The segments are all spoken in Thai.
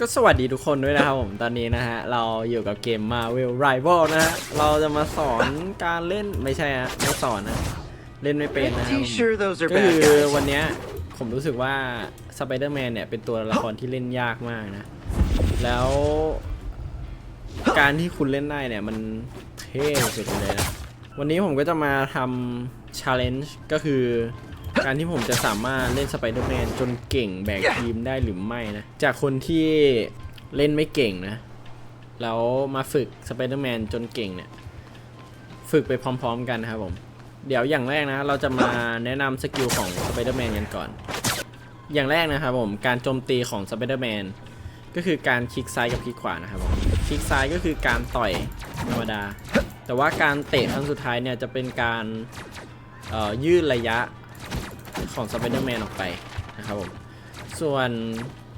ก็สวัสดีทุกคนด้วยนะครับผมตอนนี้นะฮะ เราอยู่กับเกม Marvel Rival นะฮะ เราจะมาสอนการเล่นไม่ใช่ฮะไม่สอนนะ เล่นไม่เป็นนะครับ Pretty ผม sure those are ก็คือ bad guys. วันเนี้ยผมรู้สึกว่า Spider-Man เนี่ย เป็นตัวละครที่เล่นยากมากนะ แล้ว การที่คุณเล่นได้เนี่ย มันเท่สุดๆเลยนะ วันนี้ผมก็จะมาทำ challenge ก็คือ การที่ผมจะสามารถเล่น Spider-Man จนเก่งแบกทีมได้หรือไม่นะ จากคนที่เล่นไม่เก่งนะ แล้วมาฝึก Spider-Man จนเก่งเนี่ย ฝึกไปพร้อม ๆ กันนะครับผม เดี๋ยวอย่างแรกนะ เราจะมาแนะนำสกิลของ Spider-Man กันก่อน อย่างแรกนะครับผม การโจมตีของ Spider-Man ก็คือการคลิกซ้ายกับคลิกขวานะครับผมคลิกซ้ายก็คือการต่อยธรรมดา แต่ว่าการเตะครั้งสุดท้ายเนี่ยจะเป็นการยืดระยะ ของ Spider-Man ออกไปนะครับผม ส่วน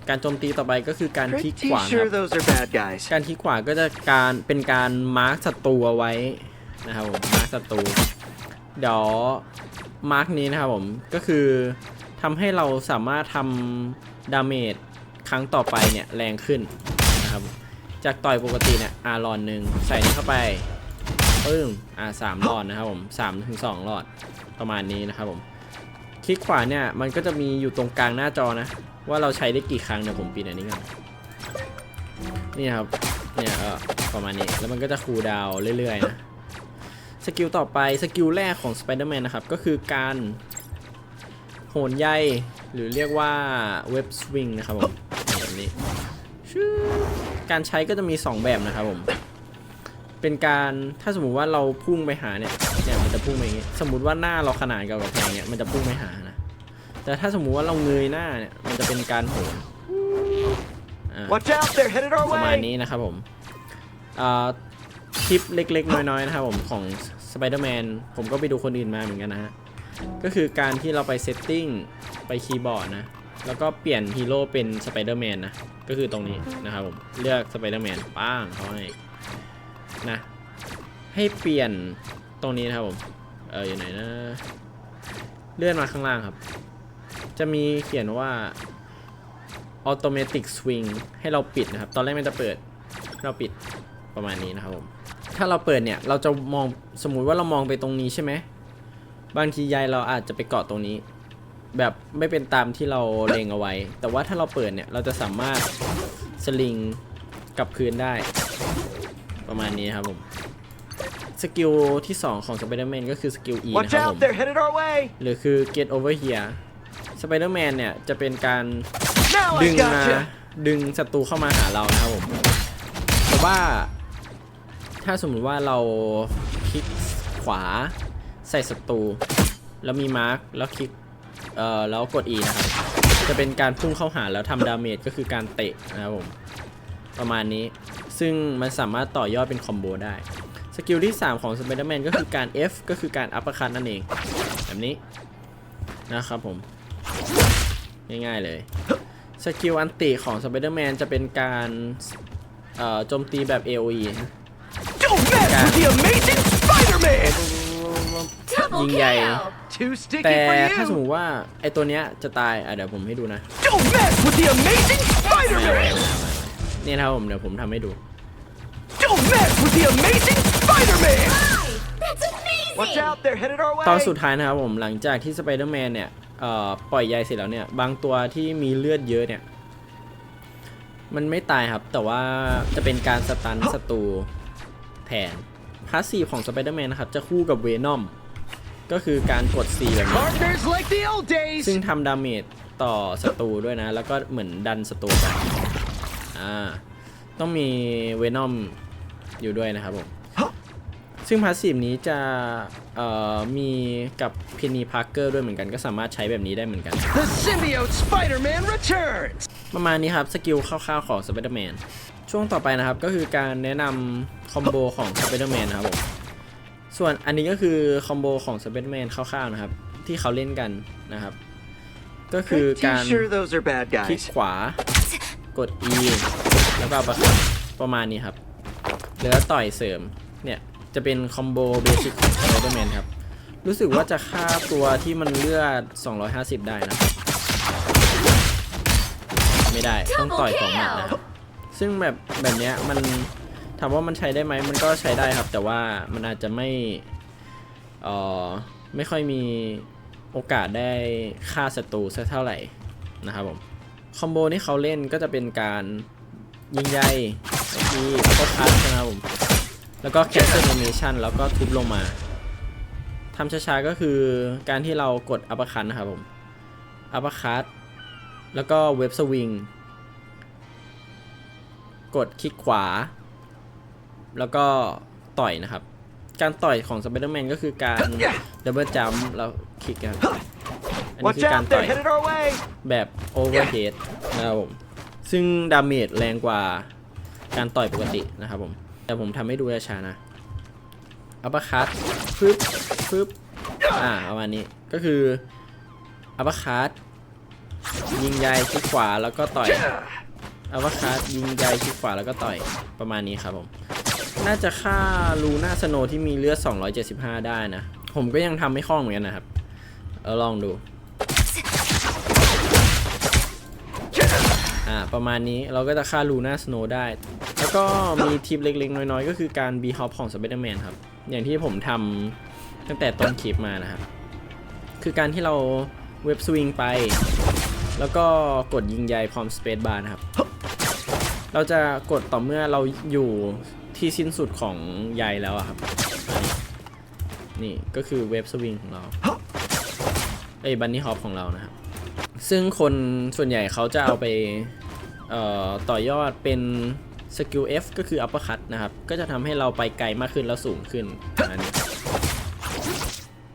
การโจมตีต่อไปก็คือการคลิก Pretty ขวานะค sure รับ those are bad guys. การคลิกขวาก็จะการเป็นการมาร์คศัตรูเอาไว้นะครับผมมาร์คศัตรูเดี๋ยวมาร์คนี้นะครับผมก็คือทำให้เราสามารถทำดาเมจครั้งต่อไปเนี่ยแรงขึ้นนะครับจากต่อยปกติเนี่ยอารอนหนึ่งใส่นี้เข้าไปปึ้งอ่าสามหลอดนะครับผมสามถึงสองหลอดประมาณนี้นะครับผม คลิกขวาเนี่ยมันก็จะมีอยู่ตรงกลางหน้าจอนะ ว่าเราใช้ได้กี่ครั้งเดี๋ยวผมปิดอันนี้ก่อนนี่ครับเนี่ยเออประมาณนี้แล้วมันก็จะคูลดาวเรื่อยๆนะสกิลต่อไปสกิลแรกของ Spider-Man นนะครับ ก็คือการโหนใยหรือเรียกว่าเว็บสวิงนะครับผมแบบนี้ชื่อการใช้ก็จะมี 2 แบบนะครับผม เป็นการถ้าสมมุติว่าเราพุ่งไปหาเนี่ยเนี่ยมันจะพุ่งไปอย่างงี้สมมุติว่าหน้าเราขนาดกับกำแพงเนี่ยมันจะพุ่งไปหานะแต่ถ้าสมมุติว่าเราเงยหน้าเนี่ยมันจะเป็นการโหนอ่า Watch out, they're headed our ประมาณ way. นี้นะครับผมอ่าคลิปเล็กๆ น้อยๆนะครับผมของ Spider-Man ผมก็ไปดูคนอื่นมาเหมือนกันนะฮะ ก็คือการที่เราไปเซตติ้งไปคีย์บอร์ดนะ แล้วก็เปลี่ยนฮีโร่เป็น Spider-Man นะ ก็คือตรงนี้นะครับผม เลือก Spider-Man ป้างเขาให้ นะ ให้เปลี่ยนตรงนี้นะครับผม เอออยู่ไหนนะ เลื่อนมาข้างล่างครับ จะมีเขียนว่า automatic swing ให้เราปิดนะครับ ตอนแรกมันจะเปิดเราปิดประมาณนี้นะครับผม ถ้าเราเปิดเนี่ย เราจะมองสมมุติว่าเรามองไปตรงนี้ใช่ไหม บางทียายเราอาจจะไปเกาะตรงนี้ แบบไม่เป็นตามที่เราเลงเอาไว้ แต่ว่าถ้าเราเปิดเนี่ย เราจะสามารถสลิงกลับคืนได้ ประมาณนี้ครับผม สกิลที่ 2 ของ Spider-Man ก็คือสกิล E นะ Watch ครับผ out, ม they're headed our way. หรือคือ get over here Spider-Man เนี่ย จะเป็นการ Now ดึ I งมา gotcha. ดึงศัตรูเข้ามาหาเรานะครับผม แต่ว่า ถ้าสมมติว่าเราคลิกขวาใส่ศัตรูแล้วมีมาร์กแล้วคลิกเอ่อแล้วกด E นะครับ จะเป็นการพุ่งเข้าหาแล้วทำดาเมจก็คือการเตะนะครับผม ประมาณนี้ ซึ่งมันสามารถต่อยอดเป็นคอมโบได้ สกิลที่ 3 ของ Spider-Man ก็คือการ F ก็คือการอัปเปอร์คัตนั่นเอง แบบนี้นะครับผม ง่ายๆเลย สกิลอันติของ Spider-Man จะเป็นการเอ่อโจมตีแบบ AoE นะ Don't mess with the amazing Spider-Man. ยิงใหญ่ Too sticky แต่ for ถ้าสมม you. ติว่า ไอตัวเนี้ยจะตาย อะเดี๋ยวผมให้ดูนะ Don't mess with the amazing ไม่เอาไม่ Spider-Man. เอาไม่เอานี่นะครับผม เดี๋ยวผมทำให้ดู Don't mess with the amazing Spider-Man. That's amazing! Watch out, they're headed our way. ตอนสุดท้ายนะครับผมหลังจากที่สไปเดอร์แมนเนี่ยเอ่อปล่อยใยเสร็จแล้วเนี่ย บางตัวที่มีเลือดเยอะเนี่ย มันไม่ตายครับ แต่ว่าจะเป็นการสตันศัตรูแทนพาสซีฟของสไปเดอร์แมนนะครับ จะคู่กับเวนอมก็คือการกด C แบบนี้ Partners like the old days. ซึ่งทำดาเมจต่อศัตรูด้วยนะ แล้วก็เหมือนดันศัตรูไปอ่าต้องมีเวนอม อยู่ด้วยนะครับผม ซึ่งพาสซีฟนี้จะเอ่อมีกับเพนนีพาร์เกอร์ด้วยเหมือนกัน ก็สามารถใช้แบบนี้ได้เหมือนกัน The symbiote Spider-Man returns. ประมาณนี้ครับ สกิลคร่าวๆของ Spider-Man ช่วงต่อไปนะครับ ก็คือการแนะนำคอมโบของ Spider-Man นะครับผม ส่วนอันนี้ก็คือคอมโบของ Spider-Man คร่าวๆนะครับ ที่เขาเล่นกันนะครับ ก็คือ Pretty การ sure those are bad คลิก guys. ขวา กด E แล้วก็ประคับประมาณนี้ครับ แล้วต่อยเสริม เนี่ย จะเป็นคอมโบเบสิกของ Spider-Man ครับ รู้สึกว่าจะฆ่าตัวที่มันเลือด 250 ได้นะ ไม่ได้ ต้องต่อยสองหมัดนะ ซึ่งแบบแบบเนี้ยมันถามว่ามันใช้ได้ไหม มันก็ใช้ได้ครับ แต่ว่ามันอาจจะไม่เอ่อไม่ค่อยมีโอกาสได้ฆ่าศัตรูสักเท่าไหร่นะครับผม คอมโบที่เขาเล่นก็จะเป็นการยิงใย ที่ก็คัสนะครับผม แล้วก็แคสเซอร์ a น a t i o n แล้วก็ทุบลงมาทำช้าๆก็คือการที่เรากดอัป e r คันนะครับผมอัป e r คัตแล้วก็เว็บสวิงกดคลิกขวา แล้วก็ต่อยนะครับ การต่อยของสไปเดอร์แมนก็คือการดับเบิลจัมป์แล้วคลิกครับอันนี้ Watch คือการ out, ต่อ they're ย headed our way. แบบโอเวอร์เฮดนะครับผมซึ่งดาเมจแรงกว่า การต่อยปกตินะครับผม แต่ผมทำให้ดูช้านะอัปคัตฟึบฟึบอ่าประมาณนี้ก็คืออัปคัตยิงใยคลิกขวาแล้วก็ต่อยอัปคัตยิงใยคลิกขวาแล้วก็ต่อยประมาณนี้ครับผม น่าจะฆ่าลูน่าสโนว์ที่มีเลือด 275 ได้นะ ผมก็ยังทำไม่คล่องเหมือนกันนะครับ เออลองดู อ่าประมาณนี้เราก็จะฆ่าลูน่าสโนว์ได้ แล้วก็มีทิปเล็กๆ น้อยๆ ก็คือการบีฮอปของสไปเดอร์แมนครับ อย่างที่ผมทำตั้งแต่ต้นคลิปมานะครับ คือการที่เราเว็บสวิงไป แล้วก็กดยิงใยพร้อมสเปซบาร์นะครับ เราจะกดต่อเมื่อเราอยู่ที่สิ้นสุดของใยแล้วครับ นี่ก็คือเว็บสวิงของเราเอ้บันนี่ฮอปของเรานะครับ ซึ่งคนส่วนใหญ่เขาจะเอาไปเอ่อต่อยอดเป็นสกิล F ก็คือ upper cut นะครับ ก็จะทำให้เราไปไกลมากขึ้นแล้วสูงขึ้นประมาณนี้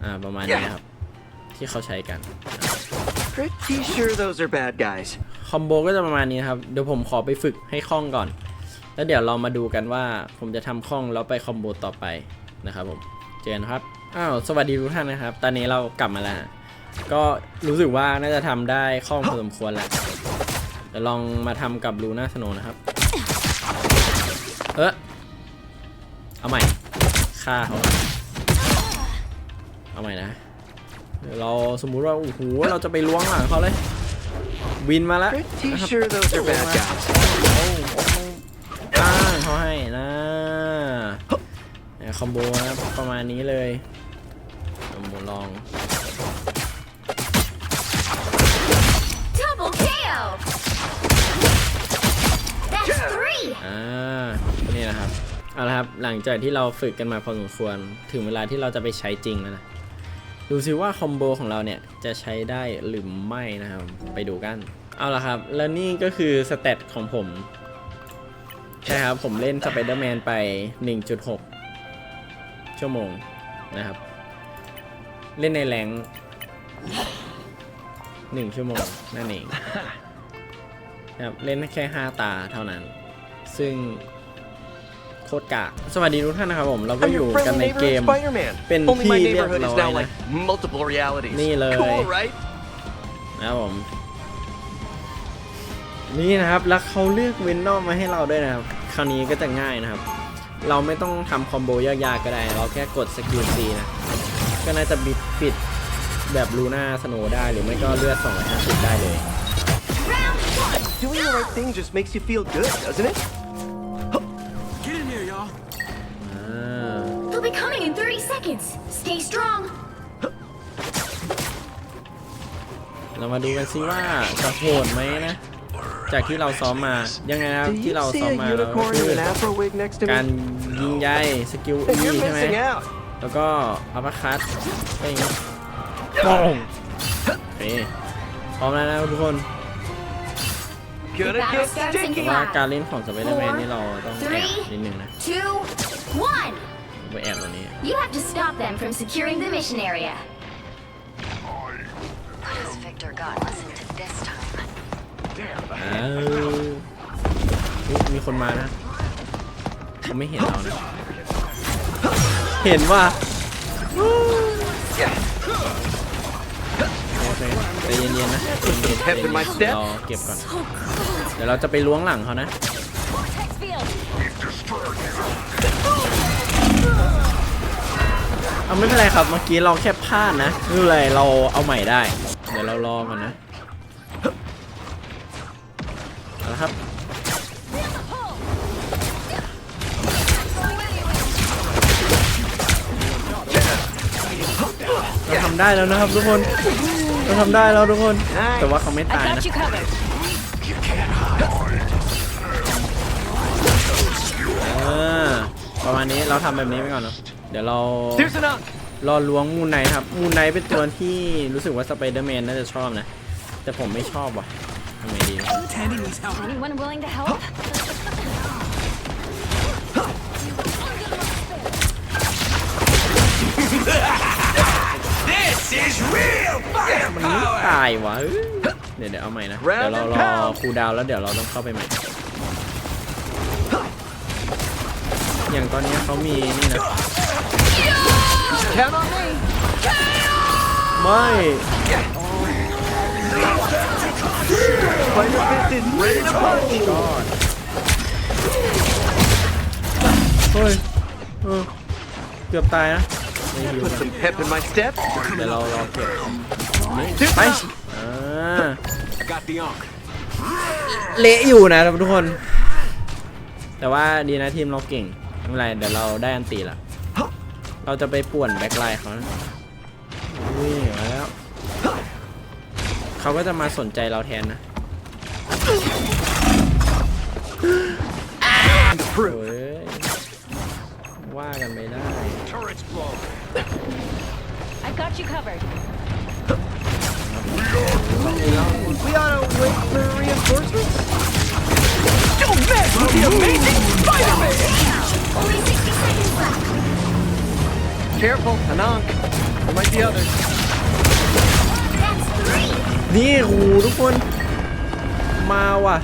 อ่าประมาณนี้ครับ ที่เขาใช้กัน Pretty sure those are bad guys. คอมโบก็จะประมาณนี้นะครับ เดี๋ยวผมขอไปฝึกให้คล่องก่อน แล้วเดี๋ยวเรามาดูกันว่าผมจะทำคล่องแล้วไปคอมโบต่อไปนะครับผม เจอกันครับ อ้าว สวัสดีทุกท่านนะครับ ตอนนี้เรากลับมาแล้ว ก็รู้สึกว่าน่าจะทำได้คล่องพอสมควรแล้วเดี๋ยวลองมาทำกับลูน่าสโนนะครับเออเอาใหม่ฆ่าเขาเอาใหม่นะเดี๋ยวเราสมมุติว่าโอ้โหเราจะไปล้วงหลังเขาเลย วินมาแล้ว Pretty นะครับ sure those are bad guys. โอ้โอ้ป้างเขาให้นะเนี่ยคอมโบนะประมาณนี้เลยผมลอง อ่านี่นะครับ เอาละครับ หลังจากที่เราฝึกกันมาพอสมควร ถึงเวลาที่เราจะไปใช้จริงแล้วนะ ดูซิว่าคอมโบของเราเนี่ย จะใช้ได้หรือไม่นะครับ ไปดูกัน เอาละครับ แล้วนี่ก็คือสเตตของผม ใช่ครับ ผมเล่นสไปเดอร์แมนไป 1.6 ชั่วโมงนะครับ เล่นในแรงหนึ่งชั่วโมง นั่นเอง นะครับเล่นแค่ 5 ตาเท่านั้น ซึ่งโคตรกาก สวัสดีทุกท่านนะครับผม เราก็ I'm อยู่ your กัน friendly ใน neighborhood เกม Spider-Man. เป็น Only my ที่เรียบ neighborhood is ร้อย now นะ like multiple realities. นี่เลย Cool, right? นะครับผม นี่นะครับ แล้วเขาเลือกเวนนอมมาให้เราด้วยนะครับ คราวนี้ก็จะง่ายนะครับ เราไม่ต้องทำคอมโบยากๆก็ได้ เราแค่กดสกิล C นะ ก็น่าจะบิดปิดแบบลูน่าสโนได้ หรือไม่ก็เลือด250ได้เลย Round one! Doing the right thing just makes you feel good, doesn't it? อ่า They'll be coming in 30 seconds! Stay strong! เรามาดูกันซิว่าจะโหดไหมนะ จากที่เราซ้อมมา ยังไงนะครับ Do ที่ you เรา see ซ้อม a มาเราก็ unicorn คือ in an afro wig next to การ me? ยิงใยสกิล Then อี you're ใช่ไหม missing out. แล้วก็อัปเปอร์คัตไปอย่างนี้โป้งโอเคพร้อมแล้วนะทุกคน Gonna Battle get starts in แต่ sticky. ว่าการเล่นของสไปเดอร์แมนนี่เราต้องแอบนิดนึงนะ Two, one! ไปแอบตรงนี้ You have to stop them from securing the mission area. What has Victor got us into this time? อ้าวอุ๊ยมีคนมานะเขาไม่เห็นเรานะ เห็นว่าโอเค ใจเย็นๆนะใจเย็นๆใจเย็นๆเราเก็บก่อน เดี๋ยวเราจะไปล้วงหลังเขานะ เอาไม่เป็นไรครับ เมื่อกี้เราแค่พลาดนะไม่เป็นไรเราเอาใหม่ได้ เดี๋ยวเรารอก่อนนะเอาละครับเราทำได้แล้วนะครับทุกคน เราทำได้แล้วทุกคน แต่ว่าเขาไม่ I ตายนะ got you covered. เออประมาณนี้เราทำแบบนี้ไปก่อนเนาะเดี๋ยวเรา There's an unk. รอล้วงมูนไนท์ครับ มูนไนท์เป็นตัวที่รู้สึกว่าสไปเดอร์แมนน่าจะชอบนะ แต่ผมไม่ชอบว่ะทำไงดี วะเอ้ยเดี๋ยวเดี๋ยวเอาใหม่นะ เดี๋ยวเรารอคูลดาวน์แล้วเดี๋ยวเราต้องเข้าไปใหม่ อย่างตอนนี้เขามีนี่นะ Count on me. ไม่ Fighter fist is ready to punch. กอดเฮ้ยเออเกือบตายนะไม่หิว Put some pep in my step. เดี๋ยวเรารอเก็บ นี่ There's ไป an unk. อ่า I got the unk. เละอยู่นะครับทุกคน แต่ว่าดีนะทีมเราเก่งไม่เป็นไรเดี๋ยวเราได้อันตีละเราจะไปป่วนแบ็คไลน์เขานะอุ้ยมาแล้วเขาก็จะมาสนใจเราแทนนะ The โอ้ proof. ยว่ากันไม่ได้ Turret's blown. I got you covered. We ought to wait for reinforcements. Don't mess with the amazing Spider-Man! Only 60 seconds left. Careful, an unk. There might be others. That's three. นี่โหทุกคน มาว่ะ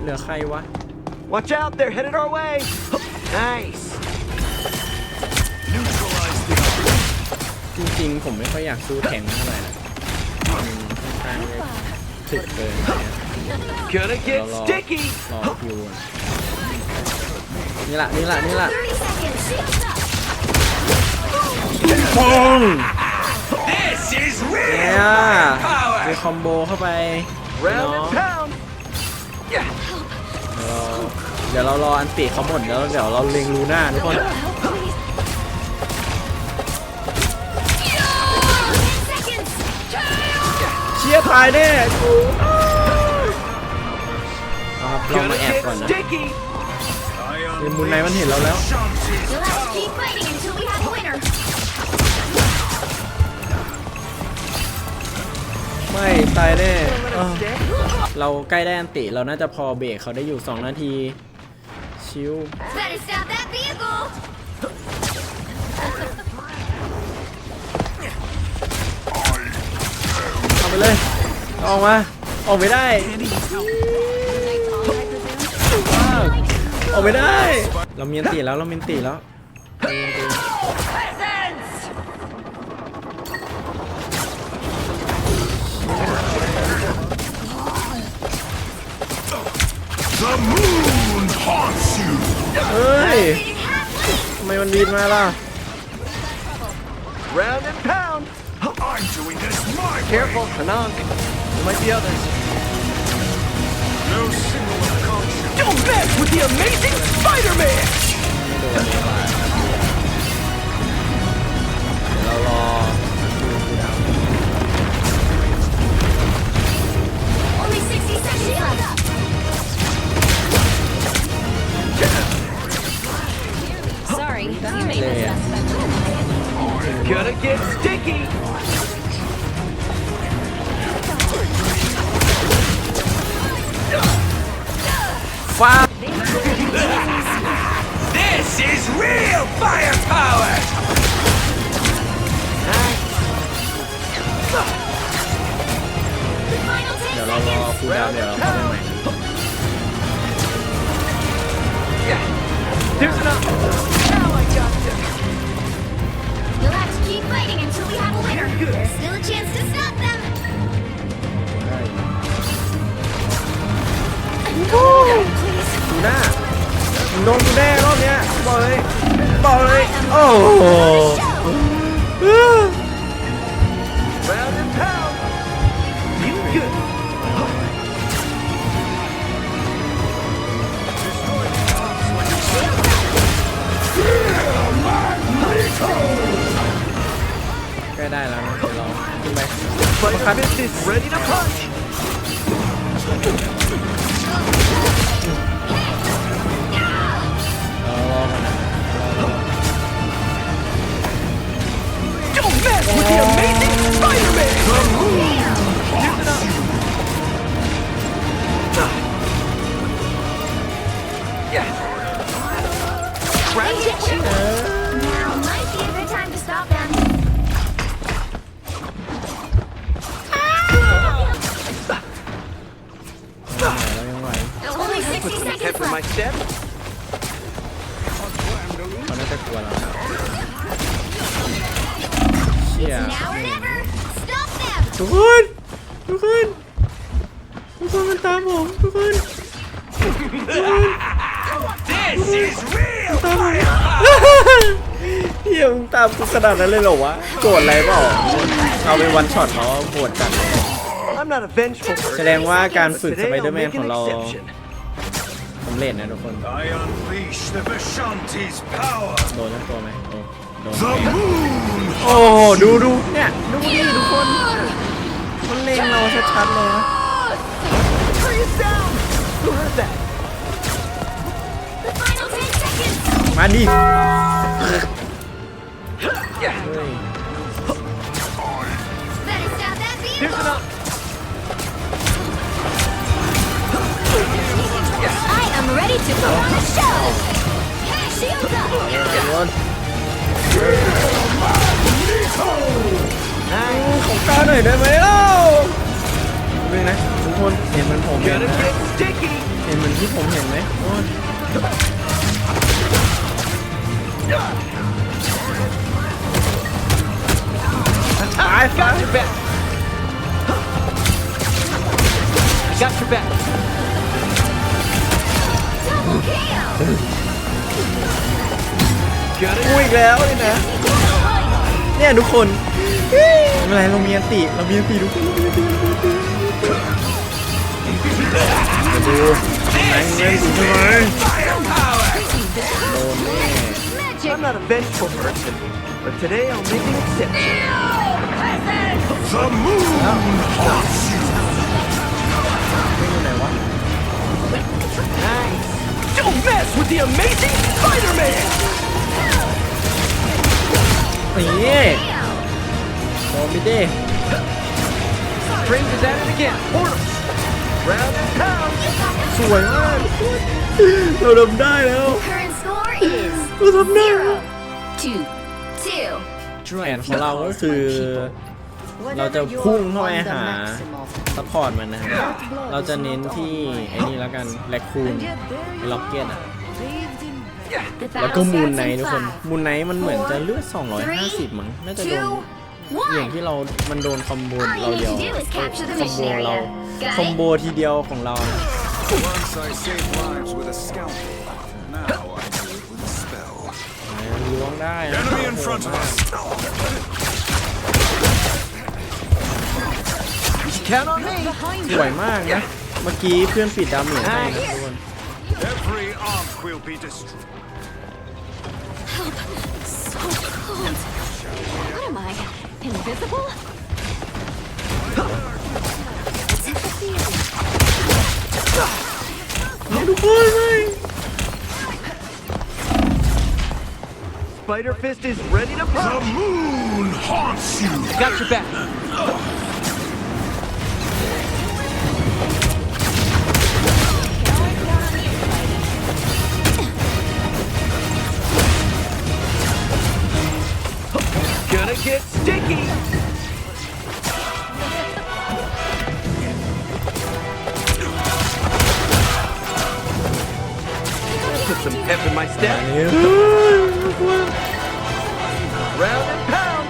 เหลือใครวะ Watch out, they're headed our way. Nice. จริงๆ ผมไม่ค่อยอยากสู้แทงเท่าไหร่นะมัน ค่อนข้างจะถึกเกินไปนะ Gonna get Hello. sticky. รอคิวก่อนนี่ละนี่ละนี่ละ30 seconds. Shields up. ปอง This is เนี่ยมีคอมโบเข้าไป Round เนาะ and pound. Yeah. เดี๋ยวเราเดี๋ยวเรารออันติเขาหมดแล้วเดี๋ยวเราเล็งลูน่าทุกคน Help, ตายแน่กูเอาครับเรามา Gonna แอบ get ก่อนนะ sticky. เรมุนไนมันเห็นเราแล้ว You'll have to keep fighting until we have a winner. ไม่ตายแน่เอ้า Stick. เราใกล้ได้อันติเราน่าจะพอเบรกเขาได้อยู่ 2 นาที ชิว Better stop that vehicle. เอาไปเลย ออกมา ออกไม่ได้ออกไม่ได้ เรามีอันติแล้วเรามีอันติแล้วเย็นๆ The moon haunts you. เฮ้ยทำไมมันบินมาล่ะ Round and pound. I'm doing this my way. Careful, an unk. There might be others. No signal of caution. Don't mess with the amazing Spider-Man! เดี๋ยวเรารอดูกูดาว Only 60 seconds left. Sorry, you made Yeah. us suspect. Gonna get sticky. Fuck This is real firepower! Final 10 เดี๋ยวเรารอ seconds. คูลดาวน์เดี๋ยวเราเข้าไปใหม่ There's an unk. Now I got you. You'll have to keep fighting until we have a winner. There's still a chance to stop them. ดูหน้ามึงโดนกูแน่รอบเนี้ยบอกเลยบอกเลยโอ้โ Fist is ready to punch. My left. step. เขาน่าจะกลัวเราเชี่ย Now or never. Stop them. ทุกคนทุกคนทุกคนมันตามผมทุกคน This is real ตามผมเฮียมึงตามกูขนาดนั้นเลยเหรอวะโกรธอะไรเปล่าเอาเป็นวันช็อตเขาโหดจัด I'm not a vengeful person. แสดงว่าการฝึก but today I'll Spider-Man make ของ an เรา exception. สำเร็จนะทุกคน I unleash the Vishanti's power. โดนทั้งตัวไหมโอ้โดน The moon โอ้ดูดูเนี่ยดูดิทุกคนมันเล็งเราชัดๆเลยนะ Freeze down! Who heard that? The final 10 seconds. มาดิ sticky. เห็นเหมือนที่ผมเห็นไหมโอ้ยตาย I ฟ้า got your back. I got your back. Double kill. Gonna กูอีกแล้วนี่นะ เนี่ยทุกคนไม่เป็นไรเรามีอันติเรามีอันติทุกคนมาดูแมงเล่นกูใช่ไหมโดนแน่ I'm not a vengeful person, but today I'll make an exception. The moon Don't mess with the amazing Spider-Man! นี่โดนไปดิ Strange is at it again. Portals. Round and pound. สวยมากเราทำได้แล้ว Current score is เราทำได้ zero, two, two. แผนของเราก็คือ เราจะพุ่งเข้าไปหาซัพพอร์ตมันนะเราจะเน้นที่ไอ้นี่แล้วกันแลคคูนล็อกเก็ตอะ The แล้วก็ battle มูน starts ไน in ทุกคน five, มูนไนมันเหมือนจะเลือด 250 มั้งน่าจะโดน two, อย่าง one. ที่เรา มันโดนคอมโบ All you เรา need เดียว to do is capture the คอมโบ mission เรา area. Got คอม it? โบทีเดียวของเรานะ Once I saved lives with a scalpel. Now I do it with a spell. ล้วงได้นะ สวยมากนะ เมื่อกี้เพื่อนปิดดาเมจให้นะทุกคน Every arc will be destroyed. So cold. What am I? Invisible? Sympathy. ทุกคนเลย Spider Fist is ready to The punch. moon haunts you. Got your back. gonna get sticky! Put some pep in my step. Round and pound!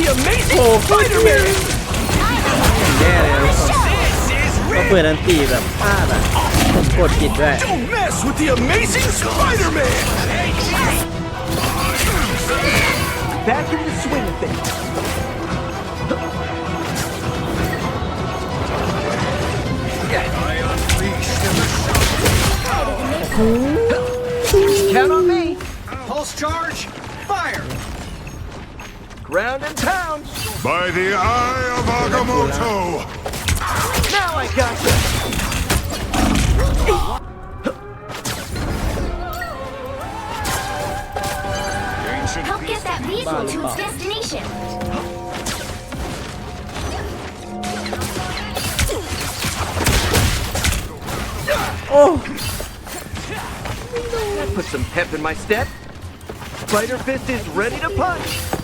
the amazing Oh, Spider-Man! แย่เลยทุกคน This is ก็เปิดอันตีแบบพลาดอ่ะ ผมกดผิดด้วย Don't mess with the amazing Spider-Man! Back in the swing of things. I unleash the Count on me. pulse charge. Fire! Ground and pound. By the eye of Agamotto! Now I got you. Help get that vehicle to its destination. Oh. That put some pep in my step. Spider Fist is ready to punch.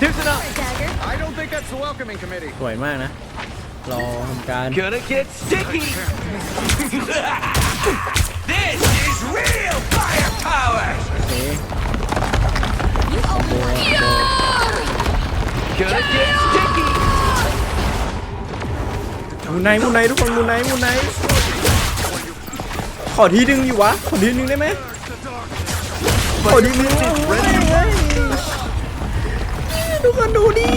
There's enough. I don't think that's the welcoming committee. สวยมากนะ รอทำการ Gonna get sticky. This is real firepower! โอเค Gonna get sticky. มูไนท์มูไนท์ทุกคนมูไนท์มูไนท์ขอทีนึงอยู่วะ ขอทีนึงได้ไหมขอทีนึง Fist is ready to เฮ้ย ทุกคนดูดิ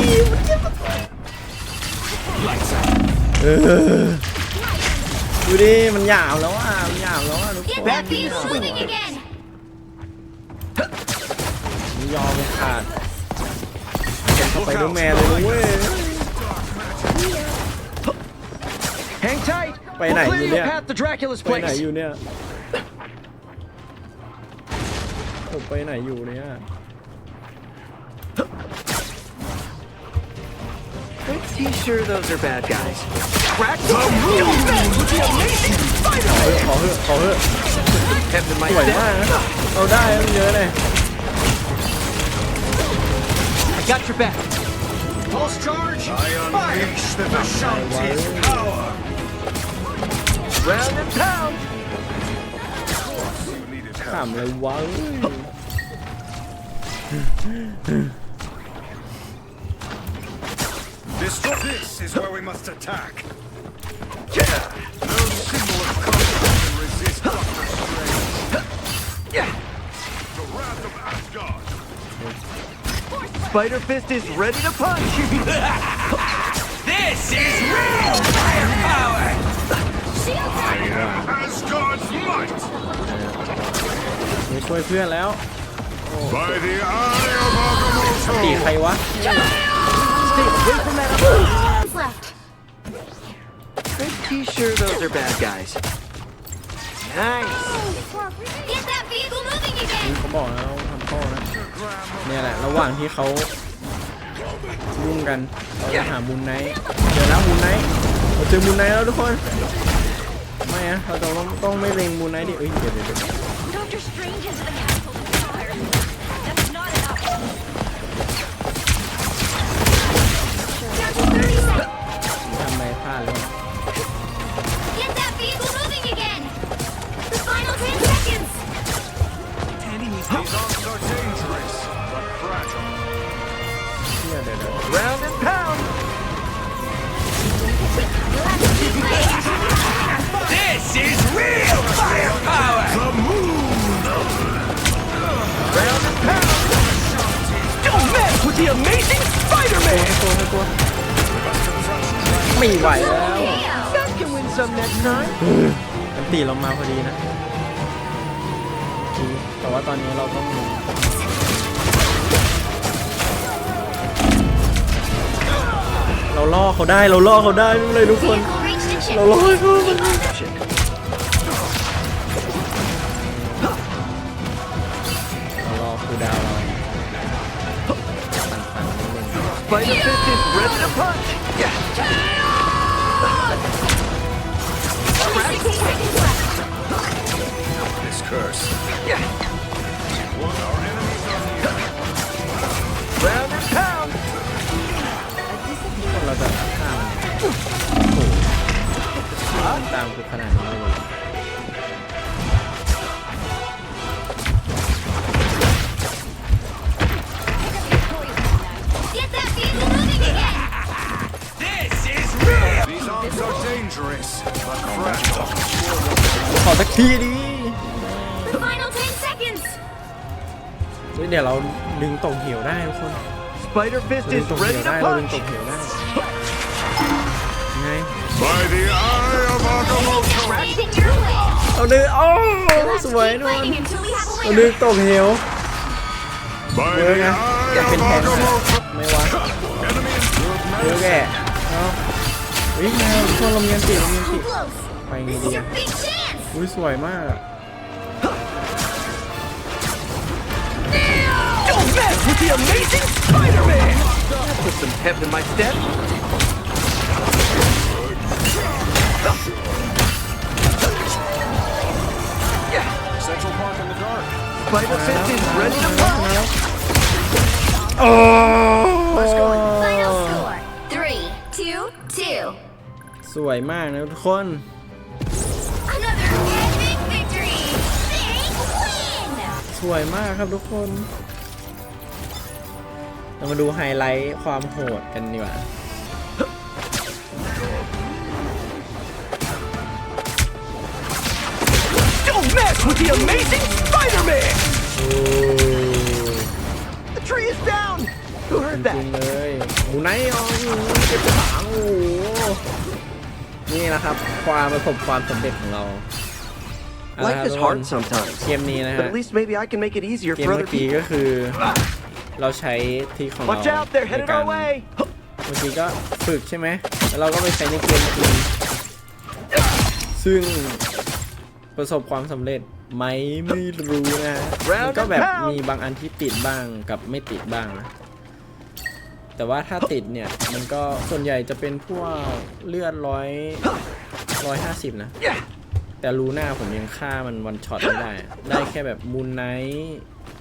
เออดูดิ มันหยาบแล้วอะ มันหยาบแล้วอะทุกคน Get that vehicle moving again. ไม่ยอมขาดเป็นสไปเดอร์แมนเลยนะเว้ย Hang tight. Wait, we'll no, clear you your there. path to Dracula's ไปไหน place. อยู่เนี่ยผมไปไหนอยู่เนี่ย Pretty sure those are bad guys. Crack the Don't mess with the amazing ขอ Spider-Man. เถอะขอเถอะขอเถอะ Pep in my สวยมาก step. นะเราได้ตั้งเยอะเลย I got your back. Pulse charge. I unleash the Vishanti's power. Round and pound. You needed ถาม help. เลยวะเอ้ย This, this is where we must attack. Yeah. No symbol of confidence can resist Doctor Strange. Yeah. The wrath of Asgard! Spider Fist is ready to punch. This is real firepower! Asgard's might! ไปช่วยเพื่อนแล้ว By the eye of ตี Agamotto! ใครวะ Stay away from that. Rounds left. Pretty sure those are bad guys. Nice. เขาบอกนะเราทำข้อนะเนี่ยแหละระหว่างที่เขายุ่งกันเราจะหามูลไนท์เจอแล้วมูลไนท์เราเจอมูลไนท์แล้วทุกคนไม่อะเราต้องต้องไม่เล็งมูลไนท์ดิเอ้ยเดี๋ยวเดี๋ยว These arms are dangerous, but fragile. เนี่ยเดี๋ยวเดี๋ยว Round and pound. You'll have to keep fighting. This is real firepower! Round and pound. Don't mess with the amazing Spider-Man. ตัวให้ตัวไม่ไหวแล้ว That can win some next time. มันตีเรามาพอดีนะ แต่ว่าตอนนี้เราต้องมีเราล่อเขาได้เราล่อเขาได้เป็นไรทุกคน เราล่อเขาเรารอคูลดาวน์เราปั่นๆเล่น Spider ตกเหวได้ทุกคน Spider Fist เราดึง is ตกเหว ready ได้ to เราดึง punch. ตกเหวได้ไง By the eye of Agamotto! Anything your way. เอาดึงโอ้ Let's สวย keep ทุกคน fighting until we have a เอาดึ winner. งตกเหว By เยอะ the ไง eye อยาก of เป็นแทน Agamotto! ไม่วะเยอะแกเอาเฮ้ยแมวทุกคนเรามีอันติเรามีอันติ Too close. ไปไง This ดี is อะ your big chance. อุ้ยสวยมากอะ Don't mess with the amazing Spider-Man! Put some pep in my step. Central Park in the dark. Spider Fist is ready to punch. โอ้ Final score. Three, two, two. สวยมากนะทุกคน Another epic victory. Big win. สวยมากครับทุกคน เรามาดูไฮไลท์ความโหดกันดีกว่า Don't mess with the amazing Spider-Man! โอ้ The tree is down! Who จ heard ริง that? เลยหมูไนท์อ๋อเก็บถางโอ้โหนี่นะครับ ความประสบความสำเร็จของเราเอาละ Life ครับ is ทุกคน hard sometimes. เกมนี้นะ But ฮะ at least maybe I can make it easier เกม for เมื่ other อกี้ people. ก็คือ เราใช้ที่ของเรา Watch out, they're ใน headed การ our way! เมื่อกี้ก็ฝึกใช่ไหมแล้วเราก็ไปใช้ในเกมจริงซึ่งประสบความสำเร็จไหมไม่รู้นะมันก็แบบมีบางอันที่ติดบ้างกับไม่ติดบ้างนะแต่ว่าถ้าติดเนี่ยมันก็ส่วนใหญ่จะเป็นพวกเลือดร้อยร้อยห้าสิบนะ แต่รูหน้าผมยังฆ่ามันวันช็อตไม่ได้ ได้แค่แบบมูนไนท์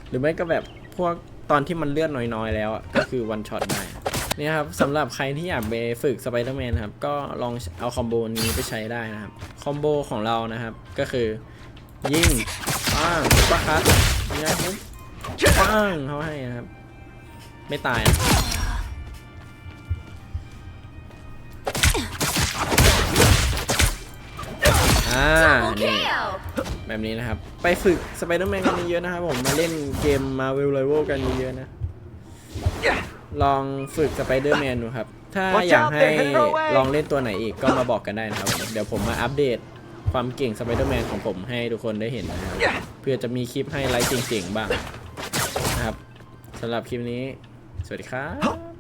หรือไม่ก็แบบพวก ตอนที่มันเลือดน้อยๆ แล้วก็คือวันช็อตได้เนี่ยครับสำหรับใครที่อยากไปฝึกสไปเดอร์แมนครับ ก็ลองเอาคอมโบนี้ไปใช้ได้นะครับ คอมโบของเรานะครับ ก็คือ ยิงป้างปะคัดนี่นะครับป้างเขาให้นะครับ ไม่ตายนะ อ่านี่แบบนี้นะครับ ไปฝึกสไปเดอร์แมนกันเยอะนะครับผมมาเล่นเกม Marvel Rival กันเยอะๆนะ ลองฝึกสไปเดอร์แมนดูครับ ถ้าอยากให้ลองเล่นตัวไหนอีกก็มาบอกกันได้นะครับ เดี๋ยวผมมาอัปเดตความเก่งสไปเดอร์แมนของผมให้ทุกคนได้เห็นนะครับ เพื่อจะมีคลิปให้ไลฟ์เจ๋งๆบ้างนะครับสำหรับคลิปนี้ สวัสดีครับ